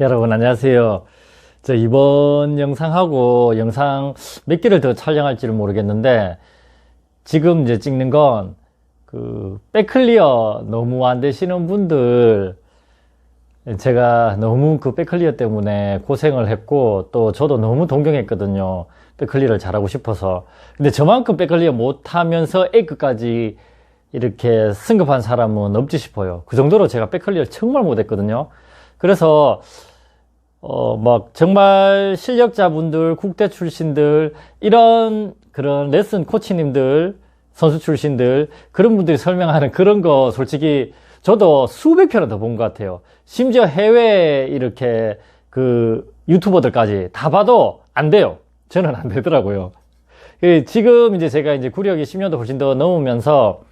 여러분 안녕하세요. 저 이번 영상하고 영상 몇 개를 더 촬영할지는 모르겠는데 지금 이제 찍는 건 그 백클리어 너무 안 되시는 분들 제가 너무 그 백클리어 때문에 고생을 했고 또 저도 너무 동경했거든요. 백클리어를 잘하고 싶어서. 근데 저만큼 백클리어 못하면서 A급까지 이렇게 승급한 사람은 없지 싶어요. 그 정도로 제가 백클리어를 정말 못했거든요. 그래서 어, 막, 정말 실력자분들, 국대 출신들, 이런 그런 레슨 코치님들, 선수 출신들, 그런 분들이 설명하는 그런 거 솔직히 저도 수백 편은 더본 것 같아요. 심지어 해외 이렇게 그 유튜버들까지 다 봐도 안 돼요. 저는 안 되더라고요. 그 지금 이제 제가 이제 구력이 10년도 훨씬 더 넘으면서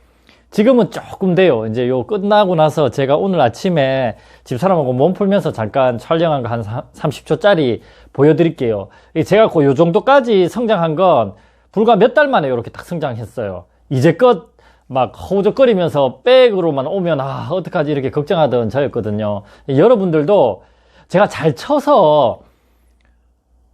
지금은 조금 돼요. 이제 요 끝나고 나서 제가 오늘 아침에 집사람하고 몸 풀면서 잠깐 촬영한 거 한 30초짜리 보여드릴게요. 제가 그 요 정도까지 성장한 건 불과 몇 달 만에 이렇게 딱 성장했어요. 이제껏 막 허우적거리면서 백으로만 오면 아 어떡하지 이렇게 걱정하던 저였거든요. 여러분들도 제가 잘 쳐서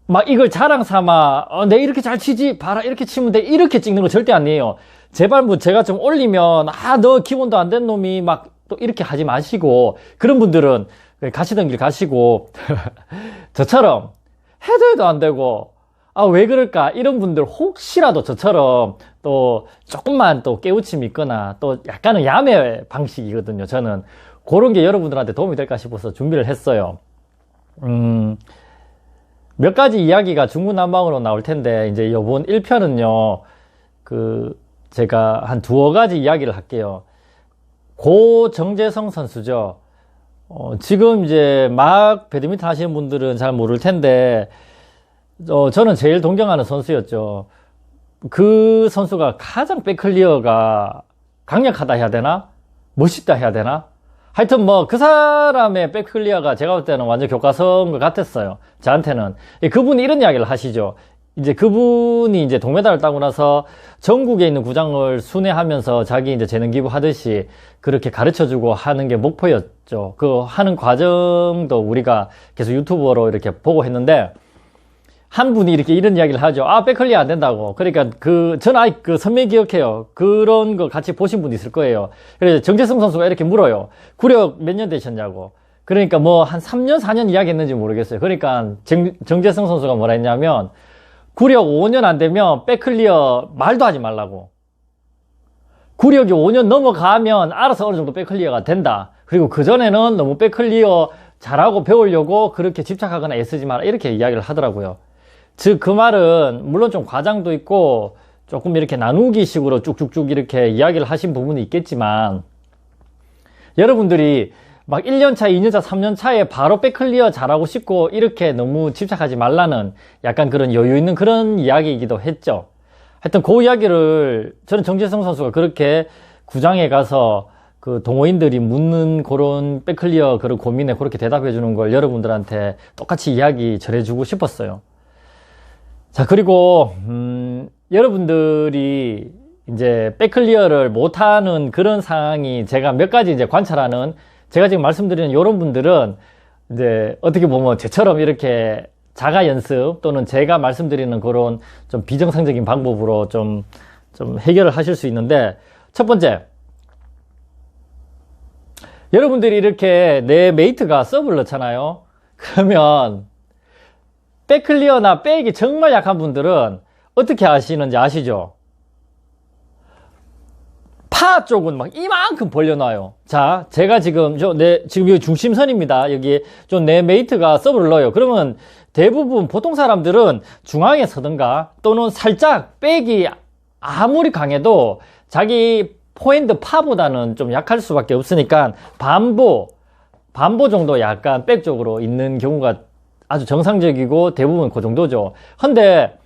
막 이걸 자랑 삼아 어, 내 이렇게 잘 치지 봐라 이렇게 치면 돼 이렇게 찍는 거 절대 아니에요. 제발 뭐 제가 좀 올리면 아 너 기본도 안 된 놈이 막 또 이렇게 하지 마시고 그런 분들은 가시던 길 가시고 저처럼 해도 해도 안 되고 아, 왜 그럴까? 이런 분들 혹시라도 저처럼 또 조금만 또 깨우침이 있거나 또 약간은 야매 방식이거든요. 저는 그런 게 여러분들한테 도움이 될까 싶어서 준비를 했어요. 음, 몇 가지 이야기가 중구난방으로 나올 텐데, 이제 요번 1편은요, 그, 제가 한 두어 가지 이야기를 할게요. 고 정재성 선수죠. 어, 지금 이제 막 배드민턴 하시는 분들은 잘 모를 텐데, 어, 저는 제일 동경하는 선수였죠. 그 선수가 가장 백클리어가 강력하다 해야 되나? 멋있다 해야 되나? 하여튼 뭐 그 사람의 백클리어가 제가 볼 때는 완전 교과서인 것 같았어요. 저한테는. 그분이 이런 이야기를 하시죠. 이제 그분이 이제 동메달을 따고 나서 전국에 있는 구장을 순회하면서 자기 이제 재능 기부하듯이 그렇게 가르쳐 주고 하는 게 목표였죠. 그 하는 과정도 우리가 계속 유튜버로 이렇게 보고 했는데 한 분이 이렇게 이런 이야기를 하죠. 아, 백클리어 안 된다고. 그러니까 그, 전 아이 그 선명 기억해요. 그런 거 같이 보신 분 있을 거예요. 그래서 정재승 선수가 이렇게 물어요. 구력 몇 년 되셨냐고. 그러니까 뭐 한 3년, 4년 이야기 했는지 모르겠어요. 그러니까 정, 정재승 선수가 뭐라 했냐면, 구력 5년 안 되면 백클리어 말도 하지 말라고. 구력이 5년 넘어가면 알아서 어느 정도 백클리어가 된다. 그리고 그전에는 너무 백클리어 잘하고 배우려고 그렇게 집착하거나 애쓰지 마라. 이렇게 이야기를 하더라고요. 즉, 그 말은, 물론 좀 과장도 있고, 조금 이렇게 나누기 식으로 쭉쭉쭉 이렇게 이야기를 하신 부분이 있겠지만, 여러분들이 막 1년차, 2년차, 3년차에 바로 백클리어 잘하고 싶고, 이렇게 너무 집착하지 말라는 약간 그런 여유 있는 그런 이야기이기도 했죠. 하여튼 그 이야기를 저는 정재성 선수가 그렇게 구장에 가서 그 동호인들이 묻는 그런 백클리어 그런 고민에 그렇게 대답해 주는 걸 여러분들한테 똑같이 이야기 전해 주고 싶었어요. 자, 그리고, 음, 여러분들이 이제 백클리어를 못하는 그런 상황이 제가 몇 가지 이제 관찰하는, 제가 지금 말씀드리는 이런 분들은 이제 어떻게 보면 저처럼 이렇게 자가 연습 또는 제가 말씀드리는 그런 좀 비정상적인 방법으로 좀, 좀 해결을 하실 수 있는데, 첫 번째, 여러분들이 이렇게 내 메이트가 서브를 넣잖아요. 그러면 백클리어나 백이 정말 약한 분들은 어떻게 하시는지 아시죠? 파 쪽은 막 이만큼 벌려놔요. 자, 제가 지금 저 내 지금 여기 중심선입니다. 여기 좀 내 메이트가 서브를 넣어요. 그러면 대부분 보통 사람들은 중앙에 서든가 또는 살짝 백이 아무리 강해도 자기 포핸드 파보다는 좀 약할 수밖에 없으니까 반보 반보 정도 약간 백 쪽으로 있는 경우가 아주 정상적이고 대부분 그 정도죠. 근데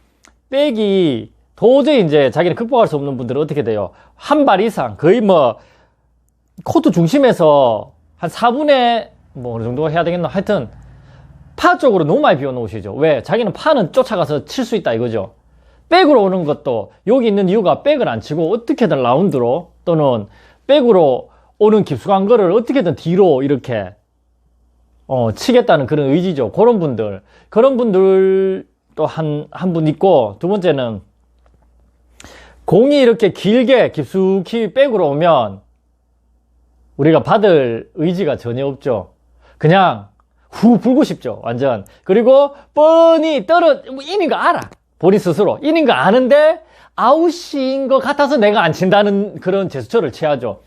백이 도저히 이제 자기를 극복할 수 없는 분들은 어떻게 돼요? 한 발 이상 거의 뭐 코트 중심에서 한 4분의 뭐 어느 정도 해야 되겠나? 하여튼 파 쪽으로 너무 많이 비워 놓으시죠. 왜? 자기는 파는 쫓아가서 칠 수 있다 이거죠. 백으로 오는 것도 여기 있는 이유가 백을 안 치고 어떻게든 라운드로 또는 백으로 오는 깊숙한 거를 어떻게든 뒤로 이렇게 어, 치겠다는 그런 의지죠. 그런 분들. 그런 분들 또 한, 한 분 있고, 두 번째는 공이 이렇게 길게 깊숙이 백으로 오면 우리가 받을 의지가 전혀 없죠. 그냥 후 불고 싶죠. 완전. 그리고 뻔히 떨어, 뭐 인인 거 알아. 본인 스스로. 인인 거 아는데 아웃인 것 같아서 내가 안 친다는 그런 제스처를 취하죠.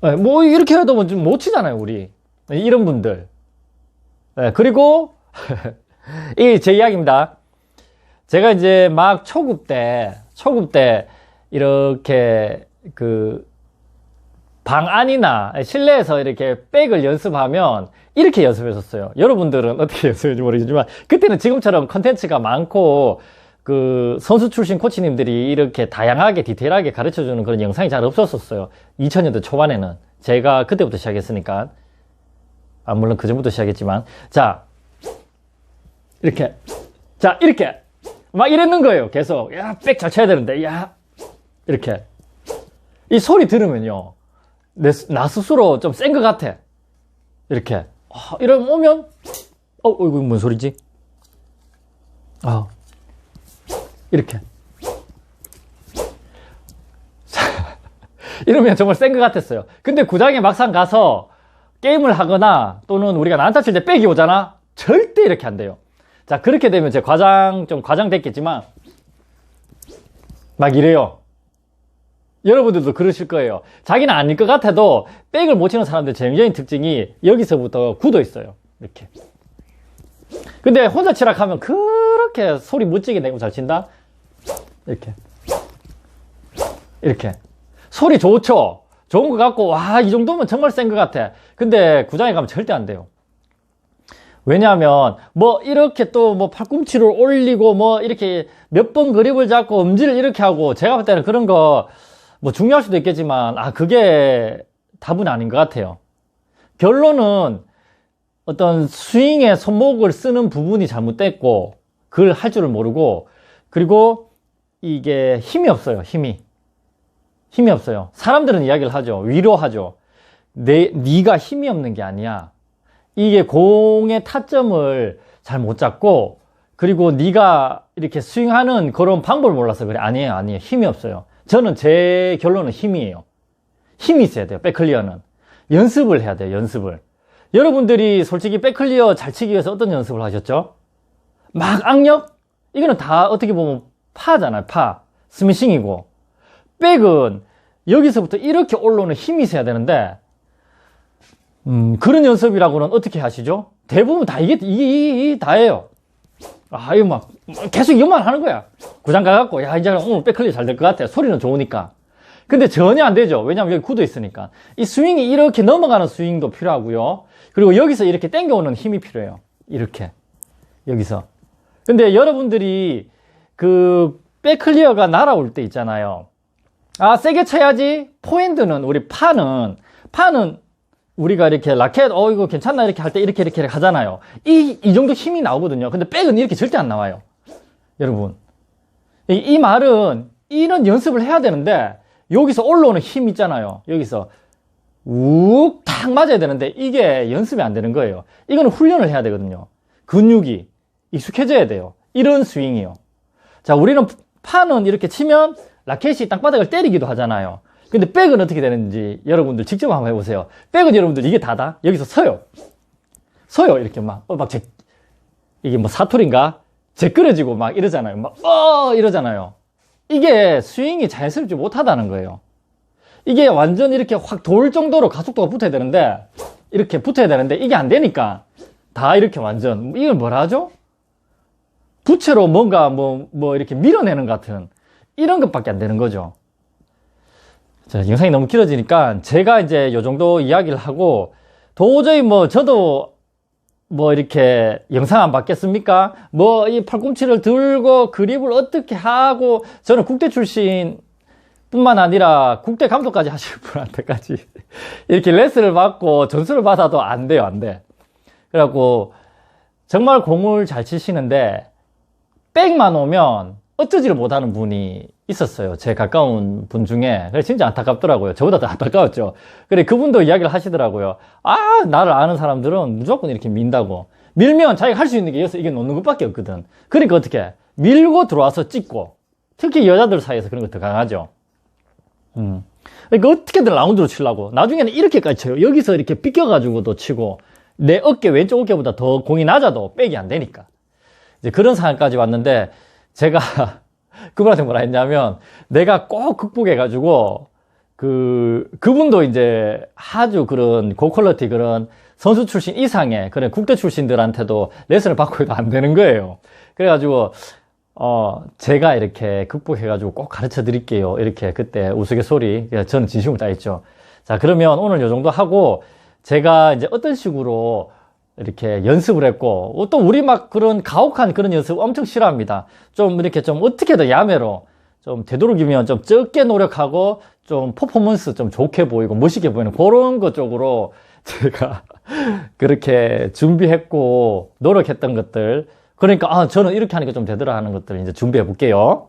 네, 뭐 이렇게 해도 뭐못 치잖아요, 우리. 네, 이런 분들. 네, 그리고 이 제 이야기입니다. 제가 이제 막 초급 때, 초급 때 이렇게 그 방 안이나 실내에서 이렇게 백을 연습하면 이렇게 연습했었어요. 여러분들은 어떻게 연습했는지 모르겠지만 그때는 지금처럼 컨텐츠가 많고 그 선수 출신 코치님들이 이렇게 다양하게 디테일하게 가르쳐 주는 그런 영상이 잘 없었었어요. 2000년대 초반에는 제가 그때부터 시작했으니까 아 물론 그 전부터 시작했지만 자 이렇게 자 이렇게 막 이랬는 거예요. 계속 야 백 잘 쳐야 되는데 야 이렇게 이 소리 들으면요 내, 나 스스로 좀 센 것 같아. 이렇게 아, 이러면 오면 어 이거 뭔 소리지? 아 이렇게 이러면 정말 센 것 같았어요. 근데 구장에 막상 가서 게임을 하거나 또는 우리가 난타 칠 때 백이 오잖아? 절대 이렇게 안 돼요. 자, 그렇게 되면 제 과장, 좀 과장됐겠지만, 막 이래요. 여러분들도 그러실 거예요. 자기는 아닐 것 같아도 백을 못 치는 사람들 제형적인 특징이 여기서부터 굳어 있어요. 이렇게. 근데 혼자 치락 하면 그렇게 소리 멋지게 내고 잘 친다? 이렇게. 이렇게. 소리 좋죠? 좋은 것 같고, 와, 이 정도면 정말 센 것 같아. 근데 구장에 가면 절대 안 돼요. 왜냐하면, 뭐, 이렇게 또 뭐 팔꿈치를 올리고, 뭐, 이렇게 몇 번 그립을 잡고 엄지를 이렇게 하고, 제가 볼 때는 그런 거, 뭐 중요할 수도 있겠지만, 아, 그게 답은 아닌 것 같아요. 결론은 어떤 스윙에 손목을 쓰는 부분이 잘못됐고, 그걸 할 줄을 모르고, 그리고 이게 힘이 없어요, 힘이. 힘이 없어요. 사람들은 이야기를 하죠. 위로하죠. 내, 네가 힘이 없는 게 아니야. 이게 공의 타점을 잘 못 잡고 그리고 네가 이렇게 스윙하는 그런 방법을 몰라서 그래. 아니에요, 아니에요. 힘이 없어요. 저는 제 결론은 힘이에요. 힘이 있어야 돼요. 백클리어는. 연습을 해야 돼요, 연습을. 여러분들이 솔직히 백클리어 잘 치기 위해서 어떤 연습을 하셨죠? 막 악력? 이거는 다 어떻게 보면 파잖아요, 파. 스미싱이고. 백은 여기서부터 이렇게 올라오는 힘이 있어야 되는데, 음, 그런 연습이라고는 어떻게 하시죠? 대부분 다 이게, 이게, 이게 다예요. 아, 이거 막, 계속 이것만 하는 거야. 구장 가갖고, 야, 이제 오늘 백클리 잘 될 것 같아. 소리는 좋으니까. 근데 전혀 안 되죠. 왜냐면 여기 굳어 있으니까. 이 스윙이 이렇게 넘어가는 스윙도 필요하고요. 그리고 여기서 이렇게 당겨오는 힘이 필요해요. 이렇게. 여기서. 근데 여러분들이 그 백클리어가 날아올 때 있잖아요. 아, 세게 쳐야지. 포핸드는, 우리 파는, 파는 우리가 이렇게 라켓, 어, 이거 괜찮나? 이렇게 할 때 이렇게 이렇게 하잖아요. 이, 이 정도 힘이 나오거든요. 근데 백은 이렇게 절대 안 나와요. 여러분. 이, 이 말은 이런 연습을 해야 되는데, 여기서 올라오는 힘 있잖아요. 여기서 욱, 탁 맞아야 되는데, 이게 연습이 안 되는 거예요. 이거는 훈련을 해야 되거든요. 근육이 익숙해져야 돼요. 이런 스윙이요. 자, 우리는 파는 이렇게 치면 라켓이 땅바닥을 때리기도 하잖아요. 근데 백은 어떻게 되는지 여러분들 직접 한번 해보세요. 백은 여러분들 이게 다다? 여기서 서요. 서요. 이렇게 막, 어, 막 제, 이게 뭐 사투리인가? 제끄러지고 막 이러잖아요. 막, 어! 이러잖아요. 이게 스윙이 자연스럽지 못하다는 거예요. 이게 완전 이렇게 확 돌 정도로 가속도가 붙어야 되는데, 이렇게 붙어야 되는데, 이게 안 되니까, 다 이렇게 완전, 이걸 뭐라 하죠? 부채로 뭔가 뭐, 뭐 이렇게 밀어내는 것 같은, 이런 것밖에 안 되는 거죠. 자, 영상이 너무 길어지니까 제가 이제 요 정도 이야기를 하고 도저히 뭐 저도 뭐 이렇게 영상 안 받겠습니까? 뭐 이 팔꿈치를 들고 그립을 어떻게 하고 저는 국대 출신 뿐만 아니라 국대 감독까지 하실 분한테까지 이렇게 레슨을 받고 전수를 받아도 안 돼요, 안 돼. 그래갖고 정말 공을 잘 치시는데 백만 오면 어쩌지를 못하는 분이 있었어요. 제 가까운 분 중에. 그래, 진짜 안타깝더라고요. 저보다 더 안타까웠죠. 그래, 그분도 이야기를 하시더라고요. 아, 나를 아는 사람들은 무조건 이렇게 민다고. 밀면 자기가 할 수 있는 게 여기서 이게 놓는 것밖에 없거든. 그러니까 어떻게? 밀고 들어와서 찍고. 특히 여자들 사이에서 그런 거 더 강하죠. 음. 그러니까 어떻게든 라운드로 치려고. 나중에는 이렇게까지 쳐요. 여기서 이렇게 삐껴가지고도 치고, 내 어깨, 왼쪽 어깨보다 더 공이 낮아도 백이 안 되니까. 이제 그런 상황까지 왔는데, 제가 그분한테 뭐라 했냐면, 내가 꼭 극복해가지고, 그, 그분도 이제 아주 그런 고퀄러티 그런 선수 출신 이상의 그런 국대 출신들한테도 레슨을 받고 해도 안 되는 거예요. 그래가지고, 어, 제가 이렇게 극복해가지고 꼭 가르쳐 드릴게요. 이렇게 그때 우스갯소리, 예, 저는 진심을 다했죠. 자, 그러면 오늘 요 정도 하고, 제가 이제 어떤 식으로 이렇게 연습을 했고, 어, 또 우리 막 그런 가혹한 그런 연습 엄청 싫어합니다. 좀 이렇게 좀 어떻게든 야매로, 좀 되도록이면 좀 적게 노력하고, 좀 퍼포먼스 좀 좋게 보이고, 멋있게 보이는 그런 것 쪽으로 제가 그렇게 준비했고, 노력했던 것들, 그러니까, 아, 저는 이렇게 하니까 좀 되더라 하는 것들 이제 준비해 볼게요.